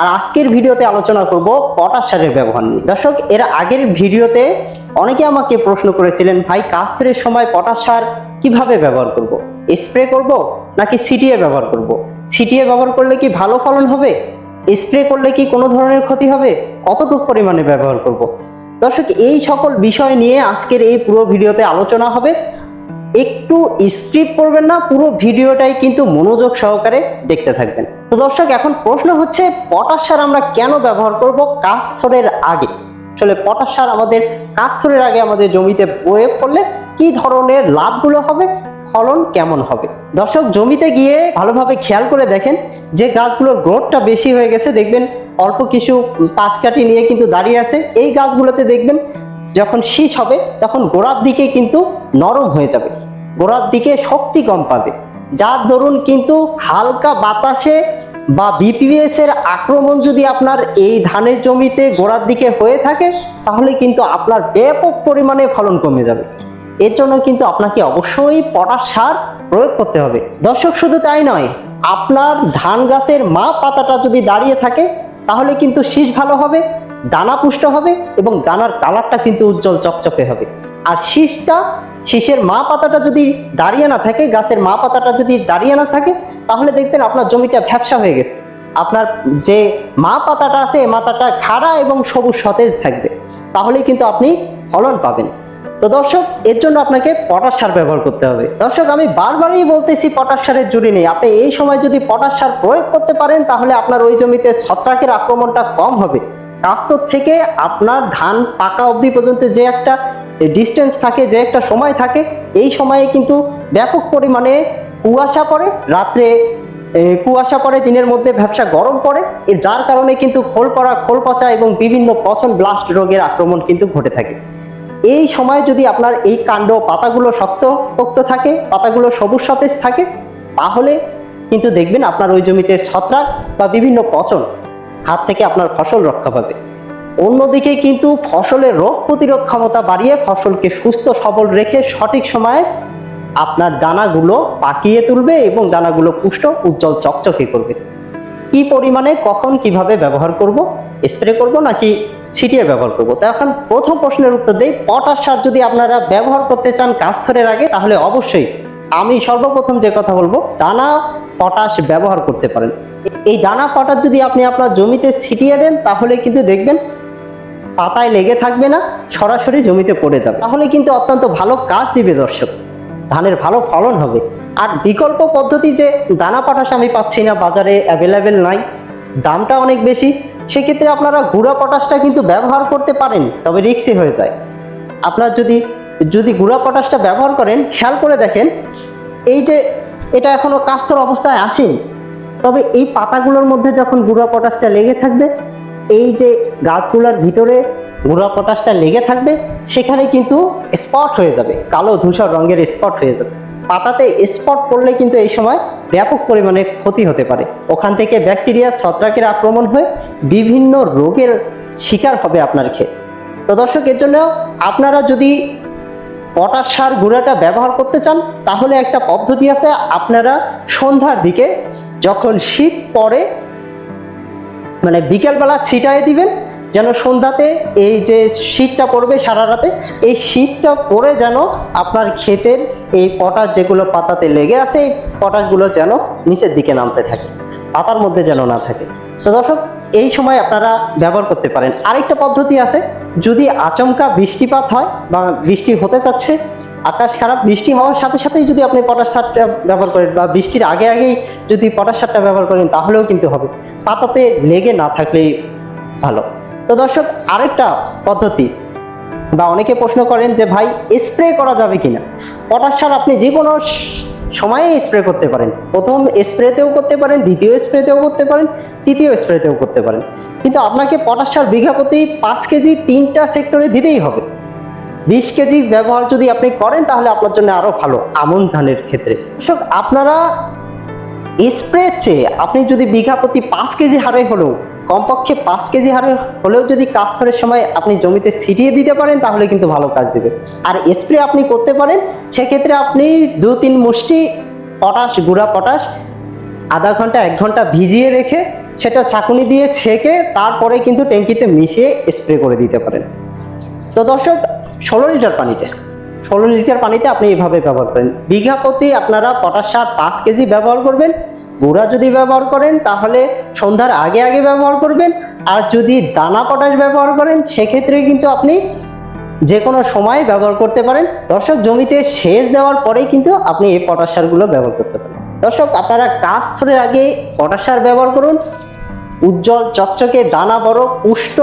আর আজকের ভিডিওতে আলোচনা করব পটাশ সারের ব্যবহার নিয়ে। দর্শক, এর আগের ভিডিওতে অনেকে আমাকে প্রশ্ন করেছিলেন, ভাই কাস্তের সময় পটাশ সার কীভাবে ব্যবহার করব? স্প্রে করব নাকি সিটিএ ব্যবহার করব? সিটিএ ব্যবহার করলে কি ভালো ফলন হবে? স্প্রে করলে কি কোনো ধরনের ক্ষতি হবে? কতটুকু পরিমাণে ব্যবহার করব? দর্শক, এই সকল বিষয় নিয়ে আজকের এই পুরো ভিডিওতে আলোচনা হবে। একটু স্ক্রিপ করবেন না, পুরো ভিডিওটাই কিন্তু মনোযোগ সহকারে দেখতে থাকবেন। তো দর্শক, এখন প্রশ্ন হচ্ছে, পটাশ সার আমরা কেন ব্যবহার করব কাস্থরের আগে? আসলে পটাশ সার আমাদের কাস্থরের আগে আমাদের জমিতে প্রয়োগ করলে কি ধরনের লাভগুলো হবে, ফলন কেমন হবে? দর্শক, জমিতে গিয়ে ভালোভাবে খেয়াল করে দেখেন যে গাছগুলোর গ্রোথটা বেশি হয়ে গেছে। দেখবেন অল্প কিছু পাশ কাটি নিয়ে কিন্তু দাঁড়িয়ে আছে। এই গাছগুলোতে দেখবেন যখন শীষ হবে, তখন গোড়ার দিকে কিন্তু নরম হয়ে যাবে। গোড়ার দিকে শক্তি কম পাবে। যার দরুন কিন্তু হালকা বাতাসে বা বিপিএস এর আক্রমণ যদি আপনার এই ধানের জমিতে গোড়ার দিকে হয়ে থাকে, তাহলে কিন্তু আপনার ব্যাপক পরিমাণে ফলন কমে যাবে। এর জন্য কিন্তু আপনাকে অবশ্যই পটাশ সার প্রয়োগ করতে হবে। দর্শক, শুধু তাই নয়, আপনার ধান গাছের মা পাতাটা যদি দাঁড়িয়ে থাকে, তাহলে কিন্তু শীষ ভালো হবে। দানা পুষ্ট হবে এবং দানার কালারটা কিন্তু উজ্জ্বল চকচকে হবে। আর শীষটা, শীষের মা পাতাটা যদি দাঁড়িয়ে না থাকে, গাছের মা পাতাটা যদি দাঁড়িয়ে না থাকে, তাহলে দেখবেন আপনার জমিটা ভ্যাবসা হয়ে গেছে। আপনার যে মা পাতাটা আছে মাথাটা খাড়া এবং সবুজ সতেজ থাকবে। তাহলেই কিন্তু আপনি ফলন পাবেন। তো দর্শক, এর জন্য আপনাকে পটাশ সার ব্যবহার করতে হবে। দর্শক, আমি বারবারই বলতেছি পটাশ সারের জুড়ি নেই। আপনি এই সময় যদি পটাশ সার প্রয়োগ করতে পারেন, তাহলে আপনার ওই জমিতে ছত্রাকের আক্রমণটা কম হবে। কাস্তর থেকে আপনার ধান পাকা অবধি পর্যন্ত যে একটা ডিস্টেন্স থাকে, যে একটা সময় থাকে, এই সময়ে কিন্তু ব্যাপক পরিমাণে কুয়াশা পড়ে, রাত্রে কুয়াশা পড়ে, দিনের মধ্যে ব্যবসা গরম পড়ে যার কারণে কিন্তু খোল পড়া, খোল পচা এবং বিভিন্ন পচন ব্লাস্ট রোগের আক্রমণ কিন্তু ঘটে থাকে। এই সময় যদি আপনার এই কাণ্ড পাতাগুলো শক্ত পোক্ত থাকে, পাতাগুলো সবুজ সতেজ থাকে, তাহলে কিন্তু দেখবেন আপনার ওই জমিতে ছত্রাক বা বিভিন্ন পচন হাত থেকে আপনার ফসল রক্ষা পাবে। অন্যদিকে কিন্তু ফসলের রোগ প্রতিরোধ ক্ষমতা বাড়িয়ে ফসলকে সুস্থ, সবল রেখে সঠিক সময়ে আপনার দানাগুলো পাকিয়ে তুলবে এবং দানাগুলো পুষ্ট, উজ্জ্বল, চকচকে করবে। কি পরিমাণে, কখন, কীভাবে ব্যবহার করব স্প্রে করব নাকি ছিটিয়ে ব্যবহার করব। তো এখন প্রথম প্রশ্নের উত্তর দেই, পটাশ সার যদি আপনারা ব্যবহার করতে চান কাস্থরের আগে, তাহলে অবশ্যই আমি সর্বপ্রথম যে কথা বলব, দানা, পটাশ ব্যবহার করতে পারেন। এই দানা, পটাশ যদি আপনি আপনার জমিতে ছিটিয়ে দেন, তাহলে কিন্তু দেখবেন পাতায় লেগে থাকবে না, সরাসরি জমিতে পড়ে যাবে। তাহলে কিন্তু অত্যন্ত ভালো কাজ দিবে দর্শক। ধানের ভালো ফলন হবে। আর বিকল্প পদ্ধতি যে দানা, পটাশ আমি পাচ্ছি না, বাজারে অ্যাভেলেবেল নাই। দামটা অনেক বেশি। সেক্ষেত্রে আপনারা গুঁড়া পটাশটা কিন্তু ব্যবহার করতে পারেন, তবে রিক্সি হয়ে যায়। আপনার যদি যদি গুঁড়া পটাশটা ব্যবহার করেন, খেয়াল করে দেখেন, এই যে এটা এখনও কাস্তর অবস্থায় আসেনি, তবে এই পাতাগুলোর মধ্যে যখন গুঁড়া পটাশটা লেগে থাকবে, এই যে গাছগুলোর ভিতরে গুঁড়া পটাশটা লেগে থাকবে, সেখানে কিন্তু স্পট হয়ে যাবে, কালো ধূসর রঙের স্পট হয়ে যাবে। পাতাতে স্পট পড়লে কিন্তু এই সময় ব্যাপক পরিমাণে ক্ষতি হতে পারে। ওখান থেকে ব্যাকটেরিয়া, ছত্রাকের আক্রমণ হয়ে বিভিন্ন রোগের শিকার হবে আপনার ক্ষেত। তো দর্শক, এর জন্য আপনারা যদি পটাশ সার গুঁড়াটা ব্যবহার করতে চান, তাহলে একটা পদ্ধতি আছে। আপনারা সন্ধ্যার দিকে যখন শীত পড়ে মানে বিকেলবেলা ছিটায় দিবেন, যেন সন্ধ্যাতে এই যে শীতটা পড়বে সারা রাতে, এই শীতটা পড়ে যেন আপনার ক্ষেতের এই পটাশ যেগুলো পাতাতে লেগে আছে এই পটাশগুলো যেন নিচের দিকে নামতে থাকে, পাতার মধ্যে যেন না থাকে। তো দর্শক, এই সময় আপনারা ব্যবহার করতে পারেন। আরেকটা পদ্ধতি আছে, যদি আচমকা বৃষ্টিপাত হয় বা বৃষ্টি হতে চাচ্ছে আকাশ খারাপ, বৃষ্টি হওয়ার সাথে সাথেই যদি আপনি পটাশ সারটা ব্যবহার করেন বা বৃষ্টির আগে আগেই যদি পটাশ সারটা ব্যবহার করেন, তাহলেও কিন্তু হবে। পাতাতে লেগে না থাকলেই ভালো। তো দর্শক, আরেকটা পদ্ধতি বা অনেকে প্রশ্ন করেন যে, ভাই স্প্রে করা যাবে কিনা? পটাশ সার আপনি যে কোনো সময়ে স্প্রে করতে পারেন। প্রথম স্প্রেতেও করতে পারেন, দ্বিতীয় স্প্রেতেও করতে পারেন, তৃতীয় স্প্রেতেও করতে পারেন। কিন্তু আপনাকে পটাশ সার বিঘা প্রতি পাঁচ কেজি তিনটা সেক্টরে দিতেই হবে। বিশ কেজি ব্যবহার যদি আপনি করেন, তাহলে আপনার জন্য আরও ভালো, আমন ধানের ক্ষেত্রে। দর্শক, আপনারা স্প্রে চেয়ে আপনি যদি বিঘা প্রতি পাঁচ কেজি হারে হলেও কমপক্ষে পাঁচ কেজি হারে হলেও যদি কাস্তরের সময় আপনি জমিতে ছিটিয়ে দিতে পারেন, তাহলে কিন্তু ভালো কাজ দেবে। আর স্প্রে আপনি করতে পারেন, সেক্ষেত্রে আপনি দু তিন মুষ্টি পটাশ, গুঁড়া পটাশ, আধা ঘণ্টা, এক ঘণ্টা ভিজিয়ে রেখে সেটা ছাঁকুনি দিয়ে ছেঁকে তারপরে কিন্তু ট্যাঙ্কিতে মিশিয়ে স্প্রে করে দিতে পারেন। তো দর্শক, ষোলো লিটার পানিতে, ষোলো লিটার পানিতে আপনি এইভাবে ব্যবহার করেন। বিঘা প্রতি আপনারা পটাশ সার পাঁচ কেজি ব্যবহার করবেন। গুঁড়া যদি ব্যবহার করেন, তাহলে সন্ধ্যার আগে আগে ব্যবহার করবেন। আর যদি দানা পটাশ ব্যবহার করেন, সেক্ষেত্রে কিন্তু আপনি যে কোনো সময় ব্যবহার করতে পারেন। দর্শক, জমিতে সেচ দেওয়ার পরেই কিন্তু আপনি এই পটাশ সারগুলো ব্যবহার করতে পারেন। দর্শক, আপনারা কাজ ধরে আগে পটাশ সার ব্যবহার করুন। উজ্জ্বল, চকচকে, দানা বড়, পুষ্ট